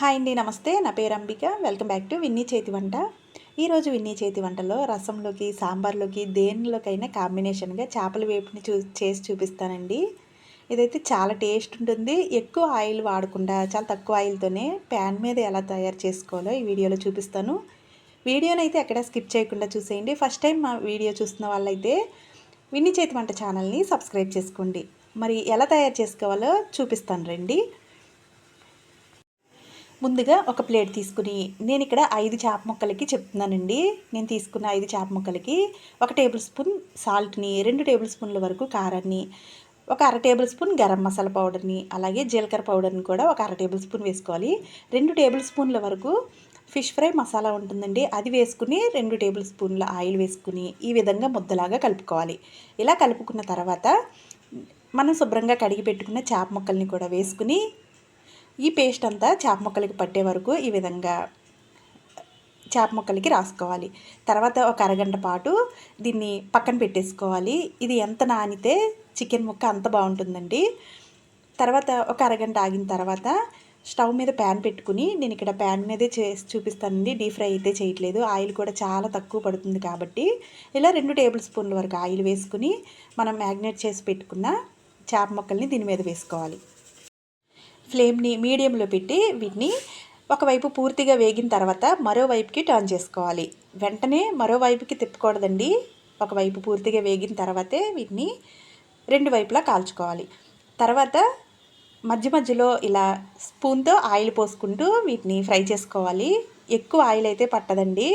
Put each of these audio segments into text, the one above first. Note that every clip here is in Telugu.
హాయ్ అండి నమస్తే. నా పేరు Ambika. Welcome back to Vinni చేతి వంట. ఈరోజు విన్నీ చేతి వంటలో రసంలోకి సాంబార్లోకి దేనిలోకైనా కాంబినేషన్గా చేపల వేపుని చూ చేసి చూపిస్తానండి. ఇదైతే చాలా టేస్ట్ ఉంటుంది. ఎక్కువ ఆయిల్ వాడకుండా చాలా తక్కువ ఆయిల్తోనే ప్యాన్ మీద ఎలా తయారు చేసుకోవాలో ఈ వీడియోలో చూపిస్తాను. వీడియోని అయితే ఎక్కడ స్కిప్ చేయకుండా చూసేయండి. ఫస్ట్ టైం మా వీడియో చూస్తున్న వాళ్ళైతే విన్నీ చేతి వంట ఛానల్ని సబ్స్క్రైబ్ చేసుకోండి. మరి ఎలా తయారు చేసుకోవాలో చూపిస్తాను రండి. ముందుగా ఒక ప్లేట్ తీసుకుని నేను ఇక్కడ ఐదు చేప ముక్కలకి చెప్తున్నానండి. నేను తీసుకున్న ఐదు చేప ముక్కలకి ఒక టేబుల్ స్పూన్ సాల్ట్ని రెండు టేబుల్ స్పూన్ల వరకు కారాన్ని ఒక అర టేబుల్ స్పూన్ గరం మసాలా పౌడర్ని అలాగే జీలకర్ర పౌడర్ని కూడా ఒక అర టేబుల్ స్పూన్ వేసుకోవాలి. రెండు టేబుల్ స్పూన్ల వరకు ఫిష్ ఫ్రై మసాలా ఉంటుందండి. అది వేసుకుని రెండు టేబుల్ స్పూన్ల ఆయిల్ వేసుకుని ఈ విధంగా ముద్దలాగా కలుపుకోవాలి. ఇలా కలుపుకున్న తర్వాత మనం శుభ్రంగా కడిగి పెట్టుకున్న చేప ముక్కల్ని కూడా వేసుకుని ఈ పేస్ట్ అంతా చేప ముక్కలకి పట్టే వరకు ఈ విధంగా చేప ముక్కలకి రాసుకోవాలి. తర్వాత ఒక అరగంట పాటు దీన్ని పక్కన పెట్టేసుకోవాలి. ఇది ఎంత నానితే చికెన్ ముక్క అంత బాగుంటుందండి. తర్వాత ఒక అరగంట ఆగిన తర్వాత స్టవ్ మీద ప్యాన్ పెట్టుకుని నేను ఇక్కడ ప్యాన్ మీదే చేసి చూపిస్తానండి. డీప్ ఫ్రై అయితే చేయట్లేదు. ఆయిల్ కూడా చాలా తక్కువ పడుతుంది కాబట్టి ఇలా రెండు టేబుల్ స్పూన్ల వరకు ఆయిల్ వేసుకుని మనం మ్యాగ్నేట్ చేసి పెట్టుకున్న చేప ముక్కల్ని దీని మీద వేసుకోవాలి. ఫ్లేమ్ని మీడియంలో పెట్టి వీటిని ఒకవైపు పూర్తిగా వేగిన తర్వాత మరోవైపుకి టర్న్ చేసుకోవాలి. వెంటనే మరోవైపుకి తిప్పకూడదండి. ఒకవైపు పూర్తిగా వేగిన తర్వాతే వీటిని రెండు వైపులా కాల్చుకోవాలి. తర్వాత మధ్య మధ్యలో ఇలా స్పూన్తో ఆయిల్ పోసుకుంటూ వీటిని ఫ్రై చేసుకోవాలి. ఎక్కువ ఆయిల్ అయితే పట్టదండి.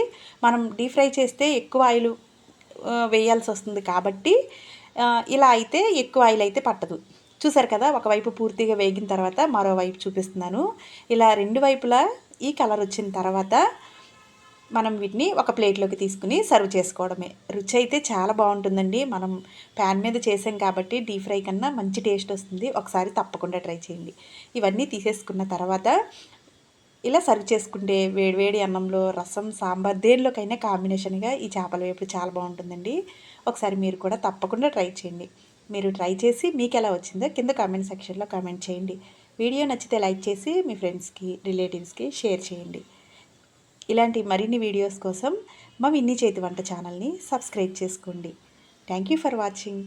మనం డీప్ ఫ్రై చేస్తే ఎక్కువ ఆయిల్ వేయాల్సి వస్తుంది కాబట్టి ఇలా అయితే ఎక్కువ ఆయిల్ అయితే పట్టదు. చూసారు కదా ఒకవైపు పూర్తిగా వేగిన తర్వాత మరోవైపు చూపిస్తున్నాను. ఇలా రెండు వైపులా ఈ కలర్ వచ్చిన తర్వాత మనం వీటిని ఒక ప్లేట్లోకి తీసుకుని సర్వ్ చేసుకోవడమే. రుచి అయితే చాలా బాగుంటుందండి. మనం ప్యాన్ మీద చేసాం కాబట్టి డీప్ ఫ్రై కన్నా మంచి టేస్ట్ వస్తుంది. ఒకసారి తప్పకుండా ట్రై చేయండి. ఇవన్నీ తీసేసుకున్న తర్వాత ఇలా సర్వ్ చేసుకుంటే వేడివేడి అన్నంలో రసం సాంబార్ దేనిలోకైనా కాంబినేషన్గా ఈ చేపల వేపుడు చాలా బాగుంటుందండి. ఒకసారి మీరు కూడా తప్పకుండా ట్రై చేయండి. మీరు ట్రై చేసి మీకు ఎలా వచ్చిందో కింద కామెంట్ సెక్షన్లో కామెంట్ చేయండి. వీడియో నచ్చితే లైక్ చేసి మీ ఫ్రెండ్స్కి రిలేటివ్స్కి షేర్ చేయండి. ఇలాంటి మరిన్ని వీడియోస్ కోసం మా విన్నీ చేతి వంట ఛానల్ని సబ్స్క్రైబ్ చేసుకోండి. Thank you for watching.